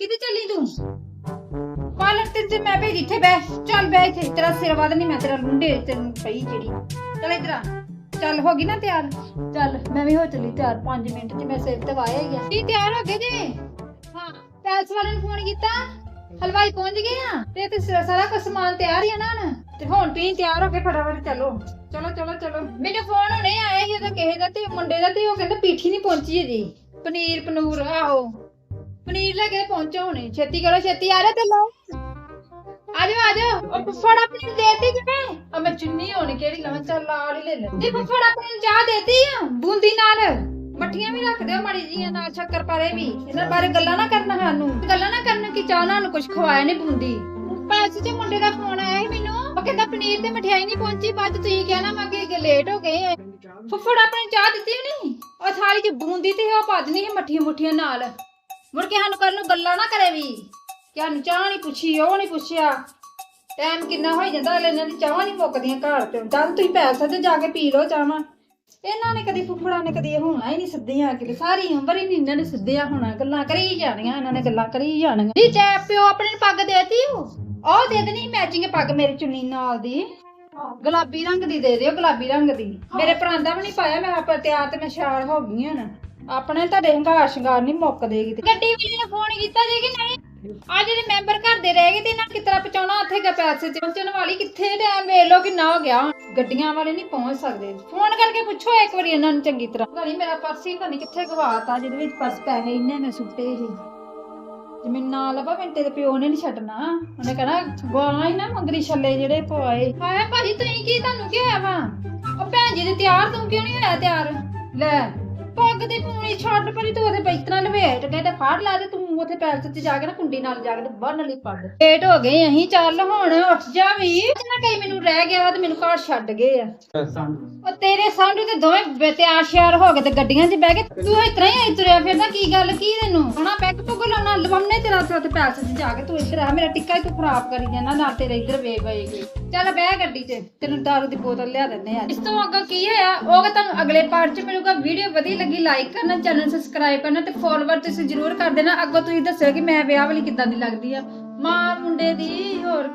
ਕਿੱਥੇ ਚੱਲੀ ਤੂੰ? ਪਾਲਰ ਤੇ ਤੇ ਮੈਂ ਭੇਜ ਇੱਥੇ ਬਹਿ। ਚੱਲ ਬਹਿ ਇੱਥੇ। ਤੇਰਾ ਸਿਰ ਵਧ ਨਹੀਂ ਮੈਂ ਤੇਰਾ ਲੁੰਡੇ ਤੈਨੂੰ ਪਈ ਜਿਹੜੀ। ਚੱਲ ਇਧਰ ਆ। ਚੱਲ, ਹੋ ਗਈ ਨਾ ਤਿਆਰ? ਚੱਲ, ਮੈਂ ਵੀ ਹੋ ਚੱਲੀ ਤਿਆਰ। 5 ਮਿੰਟ ਚ ਮੈਂ ਸਿਰ ਤੇ ਵਾਇਆ ਹੀ ਆ। ਕੀ ਤਿਆਰ ਹੋ ਗਏ ਜੀ? ਹਾਂ। ਪੈਲਸ ਵਾਲੇ ਨੂੰ ਫੋਨ ਕੀਤਾ? ਹਲਵਾਈ ਪਹੁੰਚ ਗਏ ਆ? ਤੇ ਤੇ ਸਾਰਾ ਕੁਝ ਸਮਾਨ ਤਿਆਰ ਹੀ ਆ ਨਾ ਹੁਣ। ਤੇ ਹੁਣ ਤੁਸੀਂ ਤਿਆਰ ਹੋ ਕੇ ਫਟਾਫਟ ਚੱਲੋ। ਚਲੋ ਚਲੋ ਚਲੋ। ਮੈਨੂੰ ਫੋਨ ਹੁਣੇ ਆਇਆ ਸੀ, ਉਹਦਾ ਕਿਸੇ ਦਾ ਤੇ ਮੁੰਡੇ ਦਾ ਤੇ ਉਹ ਕਹਿੰਦਾ ਪੀਠੀ ਨਹੀਂ ਪਹੁੰਚੀ ਜੀ ਪਨੀਰ, ਪਨੂਰ, ਆਹੋ। ਪਨੀਰ ਲੈ ਕੇ ਪਹੁੰਚੋ ਹੁਣੇ। ਛੇਤੀ ਕਰੋ, ਛੇਤੀ ਆ ਰਿਹਾ ਤੇ ਲਓ ਆਜੋ ਆਜੋ। ਉਹ ਫੁੱਫੜ ਆਪਣੀ ਦੇਤੀ ਜਿਵੇਂ ਆ ਮੈਂ ਚੁੰਨੀ ਹੋਣੀ, ਕਿਹੜੀ ਲਵਾਂ ਚੱਲ ਲਾਲ ਹੀ ਲੈ ਲੈ। ਤੇ ਫੁੱਫੜ ਆਪਣੀ ਚਾਹ ਦੇਤੀ ਆ, ਬੂੰਦੀ ਨਾਲ। ਮੱਠੀਆਂ ਵੀ ਰੱਖ ਦਿਓ ਮਾੜੀ ਜੀਆਂ ਨਾਲ, ਸ਼ੱਕਰ ਪਾਰੇ ਵੀ। ਇਹਨਾਂ ਬਾਰੇ ਗੱਲਾਂ ਨਾ ਕਰਨਾ ਸਾਨੂੰ। ਗੱਲਾਂ ਨਾ ਕਰਨ ਕਿ ਚਾਹ ਨਾਲ ਕੁਝ ਖਵਾਇਆ ਨਹੀਂ ਬੂੰਦੀ। ਪੈਸੇ ਚ ਮੁੰਡੇ ਦਾ ਫੋਨ ਆਇਆ ਸੀ ਮੈਨੂੰ। ਉਹ ਕਹਿੰਦਾ ਪਨੀਰ ਤੇ ਮਠਿਆਈ ਨਹੀਂ ਪਹੁੰਚੀ ਬਾਅਦ ਤੁਸੀਂ ਕਹਿਣਾ, ਮੈਂ ਲੇਟ ਹੋ ਗਏ ਫੁੱਫੜ ਆਪਣੀ ਚਾਹ ਦਿੱਤੀ ਨਹੀਂ ਉਹ ਥਾਲੀ 'ਚ ਬੂੰਦੀ ਤੇ ਉਹ ਪਾ ਦੇਣੀ ਸੀ ਮੱਠੀਆਂ ਮੁੱਠੀਆਂ ਨਾਲ। ਮੁੜ ਕੇ ਸਾਨੂੰ ਕੱਲ ਨੂੰ ਗੱਲਾਂ ਨਾ ਕਰੇ ਵੀ। ਕਿ ਸਾਨੂੰ ਚਾਹ ਨਹੀਂ ਪੁੱਛੀ, ਉਹ ਨਹੀਂ ਪੁੱਛਿਆ। ਟਾਈਮ ਕਿੰਨਾ ਹੋ ਜਾਂਦਾ, ਅਗਲੇ ਇਹਨਾਂ ਦੀ ਚਾਹਾਂ ਨਹੀਂ ਮੁੱਕਦੀਆਂ ਘਰ ਤੇ। ਚੱਲ ਤੁਸੀਂ ਪੈਸਾ ਤੇ ਜਾ ਕੇ ਪੀ ਲਓ ਚਾਹਾਂ ਇਹਨਾਂ ਨੇ ਕਦੀ ਫੁੱਫੜਾਂ ਨੇ ਕਦੀ ਹੋਣਾ ਹੀ ਨਹੀਂ ਸਿੱਧੀਆਂ ਕਿਤੇ ਸਾਰੀ ਉਮਰ ਹੀ ਨਹੀਂ ਇਹਨਾਂ ਨੇ ਸਿੱਧੀਆਂ ਹੋਣਾ। ਗੱਲਾਂ ਕਰੀ ਜਾਣੀਆਂ, ਇਹਨਾਂ ਨੇ ਗੱਲਾਂ ਕਰੀ ਜਾਣੀਆਂ। ਜੀ ਚੈ ਪਿਓ ਆਪਣੇ ਨੂੰ ਪੱਗ ਦੇਤੀ ਉਹ? ਉਹ ਦੇ ਦੇਣੀ ਮੈਚਿੰਗ ਪੱਗ ਮੇਰੀ ਚੁੰਨੀ ਨਾਲ ਦੀ। ਗੁਲਾਬੀ ਰੰਗ ਦੀ ਦੇ ਦਿਓ, ਗੁਲਾਬੀ ਰੰਗ ਦੀ। ਮੇਰੇ ਪਰਾਂਦਾ ਵੀ ਨਹੀਂ ਪਾਇਆ, ਮੈਂ ਆਪਾਂ ਤਿਆਰ ਤੇ ਮੈਂ ਸ਼ਾਰ ਹੋ ਗਈ ਹਾਂ ਆਪਣੇ ਤੁਹਾਡੇ ਹੰਗਾਰ ਸ਼ਿੰਗਾਰ ਨਹੀਂ ਮੁੱਕਦੇ ਕਿਤੇ ਗੱਡੀ ਵਾਲੀ ਨੇ ਫੋਨ ਕੀਤਾ ਜੀ ਕਿ ਨਹੀਂ? ਆ ਜਿਹੜੇ ਮੈਂਬਰ ਘਰ ਦੇ ਰਹਿ ਗਏ ਤੇ ਇਹਨਾਂ ਕਿਤਰਾ ਪਹੁੰਚਾਉਣਾ? ਉੱਥੇ ਗਾ ਪੈਸੇ ਪਹੁੰਚਣ ਵਾਲੀ ਕਿੱਥੇ ਟਾਈਮ ਵੇਖ ਲੋ ਕਿੰਨਾ ਹੋ ਗਿਆ। ਗੱਡੀਆਂ ਵਾਲੇ ਨਹੀਂ ਪਹੁੰਚ ਸਕਦੇ। ਫੋਨ ਕਰਕੇ ਪੁੱਛੋ ਇੱਕ ਵਾਰੀ ਇਹਨਾਂ ਨੂੰ ਚੰਗੀ ਤਰ੍ਹਾਂ। ਘਣੀ ਮੇਰਾ ਪਰਸ ਹੀ ਨਹੀਂ ਕਿੱਥੇ ਗਵਾਤਾ, ਜਿਹਦੇ ਵਿੱਚ ਪਰਸ ਪੈਸੇ ਇੰਨੇ ਮੈਂ ਸੁੱਟੇ ਸੀ। ਜੇ ਲੱਭਾ, ਮੈਨੂੰ ਦੇ ਪਿਓ ਨੇ ਨਹੀਂ ਛੱਡਣਾ। ਉਹਨੇ ਕਹਣਾ, ਗਾਲਾਂ ਹੀ ਨਾ ਮੰਗਰੀ ਛੱਲੇ ਜਿਹੜੇ ਪਵਾਏ। ਹਾਏ ਭਾਜੀ, ਤੁਸੀਂ ਕੀ ਤੁਹਾਨੂੰ ਕੀ ਹੋਇਆ ਵਾ? ਉਹ ਭੈਣ ਜੀ ਦੇ ਤਿਆਰ, ਤੂੰ ਕਿਉਂ ਨਹੀਂ ਹੋਇਆ ਤਿਆਰ? ਲੈ। ਪੱਗ ਪੂਣੀ ਛੱਡ ਪਰੀ ਤੂੰ ਉਹਦੇ ਬੈਤਨਾ ਲਵੇਟ ਕੇ ਤੇ ਫੜ ਲਾ ਤੇ ਤੂੰ ਉੱਥੇ ਪੈਲਸ 'ਚ ਜਾ ਕੇ ਨਾ ਕੁੰਡੀ ਨਾਲ ਜਾ ਕੇ ਤੇ ਬੰਨ ਲਈ ਪੱਗ। ਲੇਟ ਹੋ ਗਏ, ਅਸੀਂ ਚੱਲ ਹੁਣ ਉੱਠ ਜਾ ਵੀ। ਨਾ ਕਈ ਮੈਨੂੰ ਰਹਿ ਗਿਆ ਤੇ ਮੈਨੂੰ ਘਰ ਛੱਡ ਗਏ ਆ। ਉਹ ਤੇਰੇ ਸਾਹਮਣੇ ਤੇ ਦੋਵੇਂ ਬ- ਤਿਆਰ ਸ਼ਿਆਰ ਹੋ ਗਏ ਤੇ ਗੱਡੀਆਂ 'ਚ ਬਹਿ ਕੇ ਤੂੰ ਇਸ ਤਰ੍ਹਾਂ ਹੀ ਤੁਰਿਆ ਫਿਰਦਾ, ਕੀ ਗੱਲ, ਕੀ ਤੈਨੂੰ? ਹਣਾ ਪੈਕ ਪੁੱਗ ਲਾਉਣਾ ਲਵਮਨੇ ਤੇਰਾ ਤੇ ਉੱਥੇ ਪੈਲਸ ਜਾ ਕੇ ਤੂੰ ਇੱਧਰ ਆ ਮੇਰਾ ਟਿੱਕਾ ਹੀ ਤੂੰ ਖਰਾਬ ਕਰੀ ਜਾਂਦਾ, ਨਾਲ ਤੇਰੇ ਇੱਧਰ ਵੇ ਗਈ ਚੱਲ ਬਹਿ ਗੱਡੀ 'ਚ, ਤੈਨੂੰ ਦਾਰੂ ਦੀ ਬੋਤਲ ਲਿਆ ਦਿੰਦੇ ਆ ਇਸ ਤੋਂ ਅੱਗੇ ਕੀ ਹੋਇਆ, ਉਹ ਕਿ ਤੁਹਾਨੂੰ ਅਗਲੇ ਪਾਰਟ 'ਚ ਮਿਲੂਗਾ। ਵੀਡੀਓ ਵਧੀਆ ਲੱਗੀ ਲਾਈਕ ਕਰਨਾ ਚੈਨਲ ਸਬਸਕ੍ਰਾਈਬ ਕਰਨਾ ਤੇ ਫੋਲੋਵਰ ਤੁਸੀਂ ਜਰੂਰ ਕਰ ਦੇਣਾ। ਅੱਗੋਂ ਤੁਸੀਂ ਦੱਸਿਓ ਕਿ ਮੈਂ ਵਿਆਹ ਵਾਲੀ ਕਿੱਦਾਂ ਦੀ ਲੱਗਦੀ ਆ। ਮਾਂ ਮੁੰਡੇ ਦੀ, ਹੋਰ